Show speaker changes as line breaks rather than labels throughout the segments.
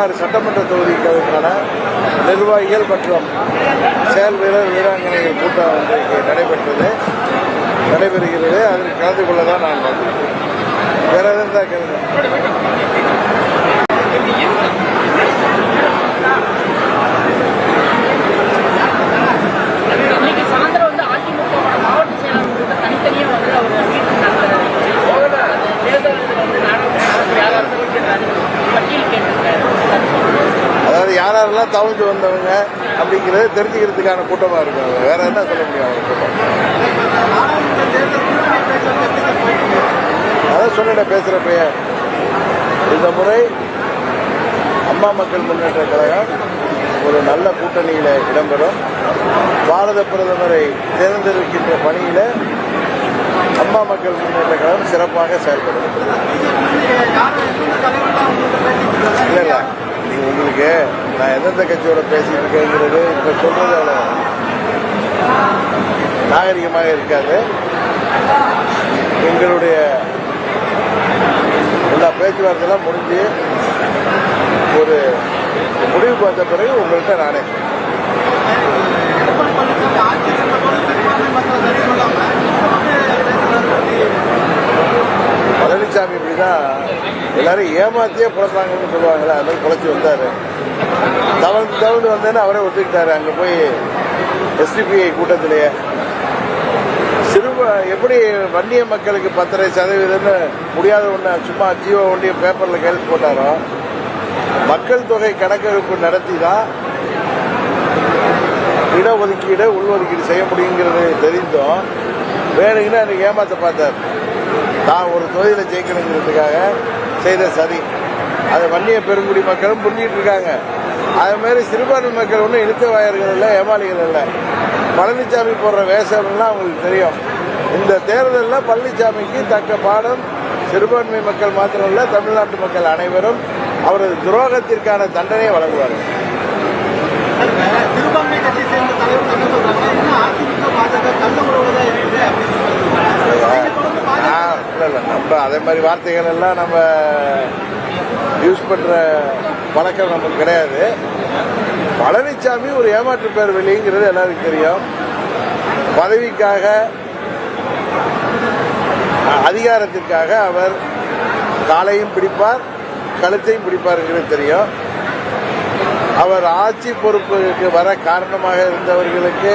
பதினாறு சட்டமன்ற தொகுதிகளுக்கான நிர்வாகிகள் மற்றும் செயல் வீரர் வீராங்கனைகள் கூட்டம் இன்றைக்கு நடைபெற்றது. நடைபெறுகிறது. அதில் கலந்து கொள்ள தான் நான் வந்தேன் வேற எதுவும் தான் கேள்வி
இன்னைக்கு சாயந்தரம் வந்து அதிமுக மாவட்ட செயலாளர் தனித்தனியா வந்து அவர் வீட்டுக்கு நடத்துறாரு அந்த தேர்தல் இதுல வந்து நாடாளுமன்ற யாரா இருந்தாலும் கேட்டாரு பட்டியல் கேட்டிருக்காரு
அதாவது யார் யாரெல்லாம் தவழ்ந்து வந்தவங்க அப்படிங்கிறத தெரிஞ்சுக்கிறதுக்கான கூட்டமாக இருக்கும் வேற என்ன சொல்ல முடியும் அவங்க கூட்டம்? அதான் சொன்ன பையன். இந்த முறை அம்மா மக்கள் முன்னேற்ற கழகம் ஒரு நல்ல கூட்டணியில் இடம்பெறும். பாரத பிரதமரை தேர்ந்தெடுக்கின்ற பணியில் அம்மா மக்கள் முன்னேற்ற கழகம் சிறப்பாக செயல்படும். இல்லை உங்களுக்கு. நான் எந்தெந்த கட்சியோட பேசிட்டு இருக்கேங்கிறது இப்ப சொல்றது அவ்வளவு. நாகரிகமாக இருக்காது. எங்களுடைய எல்லா பேச்சுவார்த்தைலாம் முடிஞ்சு ஒரு முடிவு வந்த பிறகு உங்கள்கிட்ட நானே. பழனிசாமி இப்படிதான் எல்லாரும் ஏமாத்தியே பிறப்பாங்கன்னு சொல்லுவாங்களே அது மாதிரி பிழைச்சி வந்தாரு. தவழ்ந்து தவழ்ந்து வந்தேன்னு அவரே ஒத்துக்கிட்டாரு. அங்க போய் எஸ்டிபிஐ கூட்டத்திலேயே. சிறுவ எப்படி வன்னிய மக்களுக்கு பத்தரை சதவீதம்னு முடியாத ஒன்று சும்மா ஜீவோ ஒன்றிய பேப்பர்ல கையெழுத்து போட்டாரோ? மக்கள் தொகை கணக்கெடுப்பு நடத்தி தான் இடஒதுக்கீடு உள்ஒதுக்கீடு செய்ய முடியுங்கிறது தெரிந்தும். வேணுங்கன்னா எனக்கு ஏமாத்த பார்த்தார். தான் ஒரு தொகுதியில் ஜெயிக்கணுங்கிறதுக்காக செய்த சதி. அதை வன்னிய பெருங்குடி மக்களும் புரிஞ்சிட்டு இருக்காங்க. அது மாதிரி சிறுபான்மை மக்கள் ஒன்றும் இழுத்தவாயர்கள் இல்லை ஏமாளிகள் இல்லை. பழனிசாமி போடுற வேஷம்லாம் அவங்களுக்கு தெரியும். இந்த தேர்தலில் பழனிசாமிக்கு தக்க பாடம் சிறுபான்மை மக்கள் மாத்திரம் இல்ல தமிழ்நாட்டு மக்கள் அனைவரும் அவரது துரோகத்திற்கான தண்டனையை வழங்குவார்கள்
சிறுபான்மை கட்சியை சேர்ந்த தலைவர் என்ன சொல்றாங்க இன்னும் அதிமுக பாஜக கள்ள உறவு தான் இருக்குது அப்படின்னு சொல்றாங்க
ஆ, இல்ல, இல்ல, நம்ம அதே மாதிரி வார்த்தைகள் எல்லாம் நம்ம யூஸ் பண்ற பழக்கம் நமக்கு கிடையாது. பழனிசாமி ஒரு ஏமாற்று பேர் வெளிங்கிறது எல்லாருக்கும் தெரியும். பதவிக்காக அதிகாரத்திற்காக அவர் காலையும் பிடிப்பார் கழுத்தையும் பிடிப்பாருங்கிறது தெரியும். அவர் ஆட்சி பொறுப்புக்கு வர காரணமாக இருந்தவர்களுக்கு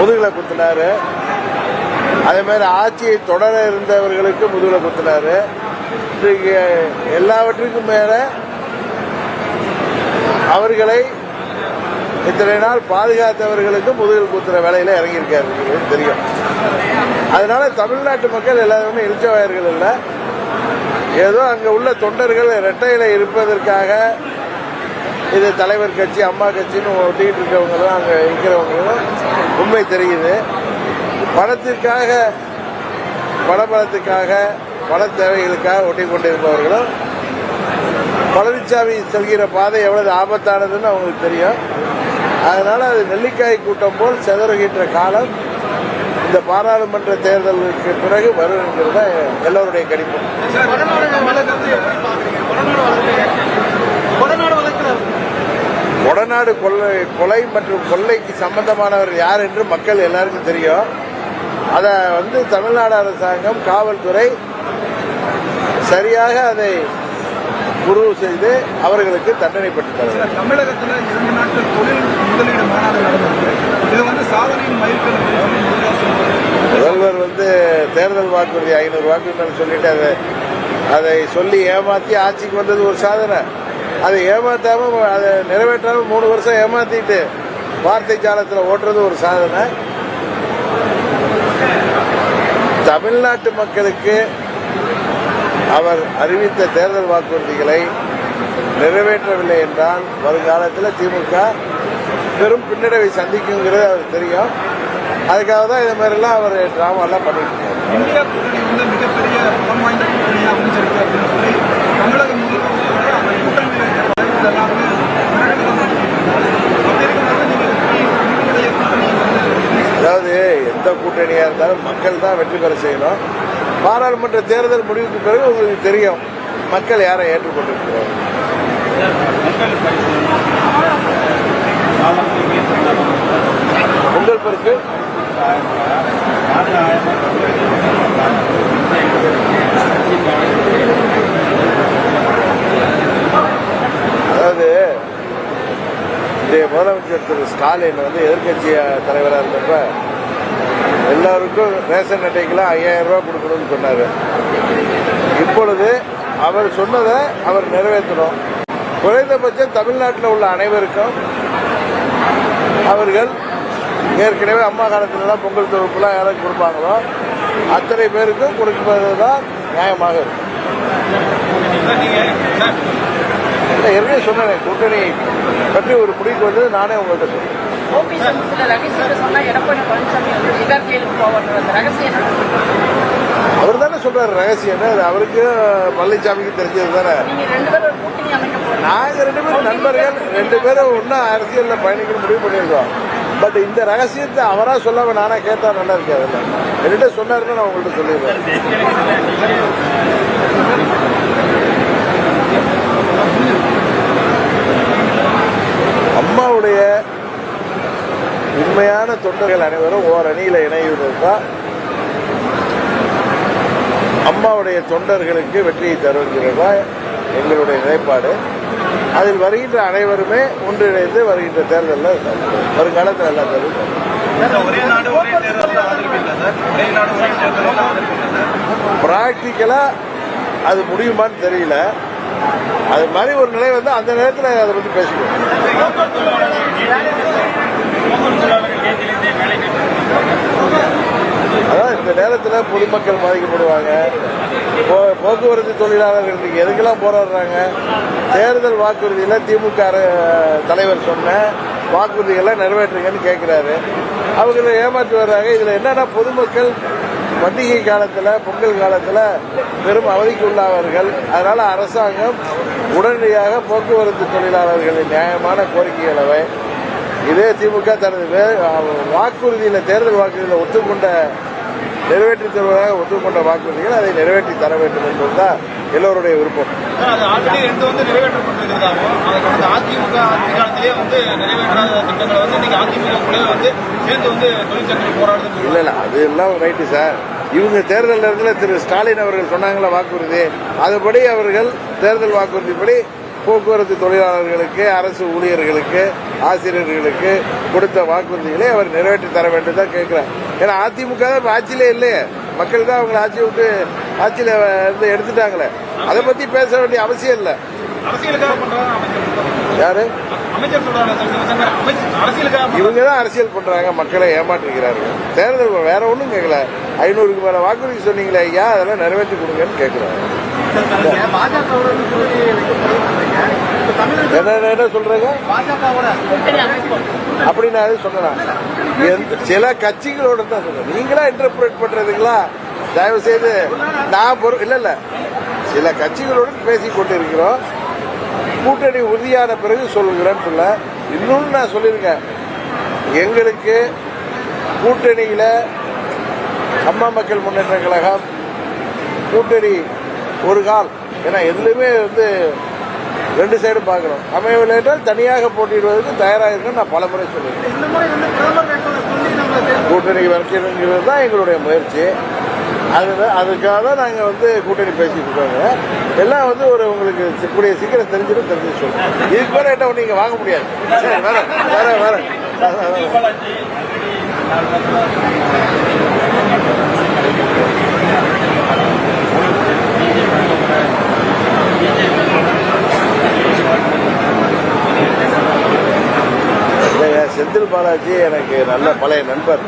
முதுகில் குத்தினாரு. அதே மாதிரி ஆட்சியை தொடர இருந்தவர்களுக்கு முதுகுல குத்தினாரு. இன்றைக்கு எல்லாவற்றுக்கும் மேல அவர்களை இத்தனை நாள் பாதுகாத்தவர்களுக்கு முதுகில் குத்துற வேலையில இறங்கியிருக்காரு. தெரியும். அதனால தமிழ்நாட்டு மக்கள் எல்லாருமே இழிச்சவாயர்கள் இல்லை. ஏதோ அங்க உள்ள தொண்டர்கள் இரட்டையில இருப்பதற்காக இது தலைவர் கட்சி அம்மா கட்சின்னு ஒட்டிக்கிட்டு இருக்கவங்களும் அங்க இருக்கிறவங்களும் உண்மை தெரியுது. பணத்திற்காக பணபலத்துக்காக பண தேவைகளுக்காக ஒட்டிக் கொண்டிருப்பவர்களும் பழனிசாமி செல்கிற பாதை எவ்வளவு ஆபத்தானதுன்னு அவங்களுக்கு தெரியும். அதனால அது நெல்லிக்காய் கூட்டம் போல் செதறுகின்ற காலம் இந்த பாராளுமன்ற தேர்தலுக்கு பிறகு வரும் தான் எல்லோருடைய கணிப்பு
உடநாடு கொடநாடு
கொள்ளை கொலை மற்றும் கொள்ளைக்கு சம்பந்தமானவர் யார் என்று மக்கள் எல்லாருக்கும் தெரியும். அதை வந்து தமிழ்நாடு அரசாங்கம் காவல்துறை சரியாக அதை உருவு செய்து அவர்களுக்கு தண்டனை பெற்று.
தமிழகத்துல இரண்டு நாட்கள் தொழில் முதலீடு மாநாடு நடந்தது இது வந்து சாதனையின் மைல்கல்.
முதல்வர் வந்து தேர்தல் வாக்குறுதி ஐநூறு வாக்குறுதி சொல்லிட்டு அதை அதை சொல்லி ஏமாத்தி ஆட்சிக்கு வந்தது ஒரு சாதனை அதை ஏமாத்தாம அதை நிறைவேற்றாம மூணு வருஷம் ஏமாத்திட்டு வார்த்தை ஜாலத்தில் ஓட்டுறது ஒரு சாதனை தமிழ்நாட்டு மக்களுக்கு அவர் அறிவித்த தேர்தல் வாக்குறுதிகளை நிறைவேற்றவில்லை என்றால் வருங்காலத்தில் திமுக பெரும் பின்னடைவை சந்திக்குங்கிறது அவருக்கு தெரியும். அதுக்காக தான் இது மாதிரிலாம் அவர் ட்ராமாலாம் பண்ணிட்டு இருக்காரு
இந்தியா கூட்டணி வந்து மிகப்பெரிய பலம் வாய்ந்த கூட்டணியா அமைஞ்சிருக்கு அப்படின்னு சொல்லி தமிழகம் முழுக்க உள்ள அந்த கூட்டணியில தலைவர்கள் எல்லாருமே மிரட்டல் அப்படி இருக்கும்போது நீங்க எப்படி உங்களுடைய கூட்டணி வந்து
அதாவது எந்த கூட்டணியா இருந்தாலும் மக்கள் தான் வெற்றி பெற செய்யணும் பாராளுமன்ற தேர்தல் முடிவுக்கு பிறகு உங்களுக்கு தெரியும் மக்கள் யாரை ஏற்றுக்கொண்டிருக்கிறார்கள் பொங்கல் பரிசு அதாவது முதலமைச்சர் திரு ஸ்டாலின் வந்து எதிர்கட்சி தலைவராக இருந்தப்ப எல்லாருக்கும் ரேஷன் அட்டைக்கெல்லாம் ஐயாயிரம் ரூபாய் கொடுக்கணும்னு சொன்னார். இப்பொழுது அவர் சொன்னதை அவர் நிறைவேற்றணும். குறைந்தபட்சம் தமிழ்நாட்டில் உள்ள அனைவருக்கும் அவர்கள் ஏற்கனவே அம்மா காலத்துலலாம் பொங்கல் தொகுப்புலாம் யாரும் கொடுப்பாங்களோ அத்தனை பேருக்கும் கொடுப்பது தான் நியாயமாக இருக்கும். ஏற்கனவே சொன்னேன் கூட்டணி பற்றி ஒரு முடிவுக்கு வந்து நானே உங்கள்கிட்ட சொன்னேன்
ஓபிஎஸ் வந்து சில ரகசியத்தை சொன்னா எடப்பாடி பழனிசாமி வந்து திகார் ஜெயிலுக்கு போவார் அந்த ரகசியம் என்ன?
அவர் தானே சொல்றாரு ரகசியம் அவருக்கு பழனிசாமிக்கு தெரிஞ்சது தானே.
நீங்க ரெண்டு பேரும்
நண்பர்கள் ரெண்டு பேரும் ஒன்னும் அரசியல்ல பயணிக்கணும் முடிவு பண்ணியிருக்கோம். பட் இந்த ரகசியத்தை அவரா சொல்லாம நானா கேட்டா நல்லா இருக்காதுல்ல என்கிட்ட சொன்னாருன்னு நான் உங்கள்கிட்ட சொல்லிடுறேன். அம்மாவுடைய உண்மையான தொண்டர்கள் அனைவரும் ஓர் அணியில இணைவது தான் அம்மாவுடைய தொண்டர்களுக்கு வெற்றியை தருகிறது எங்களுடைய நிலைப்பாடு. அதில் வருகின்ற அனைவருமே ஒன்றிணைந்து வருகின்ற தேர்தலில் வருங்காலத்தில் எல்லாம் தரும்
ஒரே நாடு ஒரே தேர்தல் ஆதரவில்லை சார்? ஒரே நாடு ஒரே தேர்தல் ஆதரவில்லை சார்?
ப்ராக்டிக்கலா அது முடியுமான்னு தெரியல. அது மாதிரி ஒரு நிலை வந்து அந்த நேரத்தில் அதை பற்றி பேசிக்குவோம். அதான் இந்த நேரத்தில் பொதுமக்கள் பாதிக்கப்படுவாங்க. போ- போக்குவரத்து தொழிலாளர்களுக்கு எதுக்கெல்லாம் போராடுறாங்க? தேர்தல் வாக்குறுதியில் திமுக தலைவர் சொன்ன வாக்குறுதிகள்லாம் நிறைவேற்றுங்கன்னு கேட்குறாரு அவங்களை ஏமாற்றி வர்றாங்க. இதில் என்னன்னா பொதுமக்கள் பண்டிகை காலத்தில் பொங்கல் காலத்தில் பெரும் அவதிக்கு உள்ளாவார்கள். அதனால அரசாங்கம் உடனடியாக போக்குவரத்து தொழிலாளர்களின் நியாயமான கோரிக்கைகளை இதே திமுக தனது வாக்குறுதியில் தேர்தல் வாக்குறுதியில் ஒத்துக்கொண்ட நிறைவேற்றி தருவதாக ஒத்துக்கொண்ட வாக்குறுதிகள் அதை நிறைவேற்றி தர வேண்டும் என்பதுதான் எல்லோருடைய விருப்பம்.
அது ஆல்ரெடி ரெண்டு வந்து நிறைவேற்றப்பட்டிருக்கிறதாகவும் அதை வந்து அதிமுக ஆட்சி காலத்திலேயே வந்து நிறைவேற்றாத திட்டங்களை வந்து இன்னைக்கு அதிமுக கூட வந்து சேர்ந்து வந்து தொழிற்சங்கங்கள் போராடுறது
இல்ல இல்ல அது எல்லாம் ரைட்டு சார். இவங்க தேர்தல் நேரத்தில் திரு ஸ்டாலின் அவர்கள் சொன்னாங்களா வாக்குறுதி? அதுபடி அவர்கள் தேர்தல் வாக்குறுதிப்படி போக்குவரத்து தொழிலாளர்களுக்கு அரசு ஊழியர்களுக்கு ஆசிரியர்களுக்கு கொடுத்த வாக்குறுதிகளை அவர் நிறைவேற்றி தர வேண்டும் தான் கேட்கிறார் ஏன்னா அதிமுக தான் ஆட்சியிலே இல்லையே. மக்கள் தான் அவங்களை ஆட்சியை விட்டு ஆட்சியில் இருந்து எடுத்துட்டாங்களே. அதை பத்தி பேச வேண்டிய அவசியம் இல்லை. யாரு. இவங்க தான் அரசியல் பண்றாங்க மக்களை ஏமாற்றுகிறார்கள் தேர்தல் வேற ஒன்றும் கேட்கல ஐநூறுக்கு மேல வாக்குறுதி சொன்னீங்களே ஐயா அதெல்லாம் நிறைவேற்றி கொடுங்கன்னு கேட்கிறாங்க என்ன என்ன சொல்றாங்க? அப்படின்னு அது சொன்னா சில கட்சிகளோட தான் சொல்றேன். நீங்களா இன்டர்பிரேட் பண்றதுங்களா? தயவு செய்து நான் பொறு இல்ல இல்ல. சில கட்சிகளுடன் பேசிக் கொண்டிருக்கிறோம். கூட்டணி உறுதியான பிறகு சொல்லுகிறேன்னு சொல்ல இன்னொன்னு நான் சொல்லியிருக்கேன். எங்களுக்கு கூட்டணியில அம்மா மக்கள் முன்னேற்ற கழகம் கூட்டணி ஒரு கால். ஏன்னா எதுலையுமே வந்து ரெண்டு சைடு பார்க்கணும். அமையவில்லை என்றால் தனியாக போட்டியிடுவதற்கு தயாராக இருக்குன்னு நான் பல முறை சொல்லியிருக்கேன். கூட்டணி வைக்கணுங்கிறது தான் எங்களுடைய முயற்சி. அதுதான் அதுக்காக தான் நாங்கள் வந்து கூட்டணி பேசிட்டு இருக்கோங்க. எல்லாம் வந்து ஒரு உங்களுக்கு கூடிய சீக்கிரம் தெரிஞ்சிடும் தெரிஞ்சு சொல்லுவோம் இதுக்கு மேலே என்ன நீங்கள் வாங்க முடியாது. சரி வேற வேற வேற செந்தில் பாலாஜி எனக்கு நல்ல பழைய நண்பர்.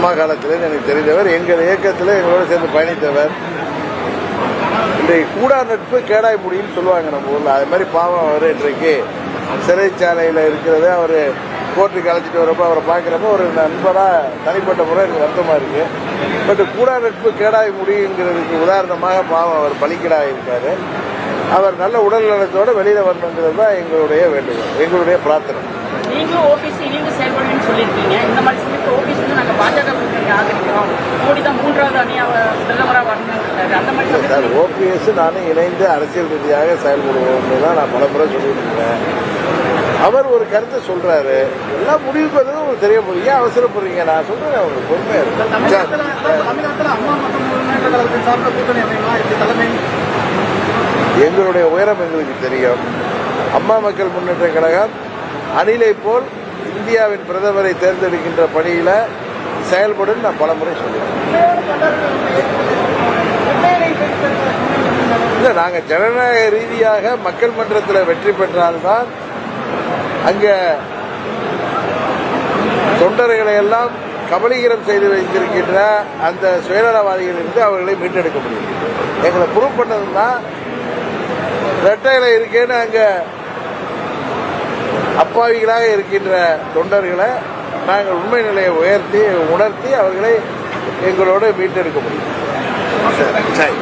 அம்மா காலத்திலேருந்து எனக்கு தெரிந்தவர் எங்கள் இயக்கத்தில் எங்களோட சேர்ந்து பயணித்தவர். இன்றைக்கு கூடா நட்பு கேடாய் முடியும்னு சொல்லுவாங்க நம்ம ஊரில். அது மாதிரி பாவம் அவர் இன்றைக்கு. சிறைச்சாலையில் இருக்கிறத அவர் கோர்ட்டுக்கு அழைச்சிட்டு வரப்போ அவரை பார்க்குறப்ப ஒரு நண்பராக தனிப்பட்ட முறை எனக்கு வருத்தமாக இருக்கு. பட் கூடா நட்பு கேடாய் முடியுங்கிறதுக்கு உதாரணமாக பாவம் அவர் பலிக்கடாக இருக்காரு. அவர் நல்ல உடல் நலத்தோடு வெளியில் வரணுங்கிறது தான் எங்களுடைய வேண்டுகோள் எங்களுடைய பிரார்த்தனை.
நீங்களும் ஓபிசி இணைந்து செயல்படுவீங்கன்னு சொல்லியிருக்கீங்க. இந்த மாதிரி
சார் ஓபிஎஸ் நானும் இணைந்து அரசியல் ரீதியாக செயல்படுவோம்னு தான் நான் பலமுறை சொல்லிட்டு இருக்கேன் அவர் ஒரு கருத்தை சொல்றாரு. எல்லாம் முடிவுக்கு வந்து உங்களுக்கு தெரிய போகுது. ஏன் அவசரப்படுறீங்க? நான் சொல்றேன் அவங்களுக்கு பொறுமையா இருக்கு. எங்களுடைய உயரம் எங்களுக்கு தெரியும். அம்மா மக்கள் முன்னேற்ற கழகம் அணிலை போல் இந்தியாவின் பிரதமரை தேர்ந்தெடுக்கின்ற பணியில செயல்படும் நான் பலமுறை சொல்லுவேன் இல்லை நாங்கள் ஜனநாயக ரீதியாக மக்கள் மன்றத்தில் வெற்றி பெற்றால்தான் அங்கே தொண்டர்களை எல்லாம் கபலீகரம் செய்து வைத்திருக்கின்ற அந்த சுயநலவாதிகளிலிருந்து அவர்களை மீட்டெடுக்க முடியும். எங்களை ப்ரூவ் பண்ணதுன்னா ரெட்டையில இருக்கேன்னு அங்க அப்பாவிகளாக இருக்கின்ற தொண்டர்களை நாங்கள் உண்மை நிலையை உயர்த்தி உணர்த்தி அவர்களை எங்களோடு மீட்டெடுக்க முடியும் சரி.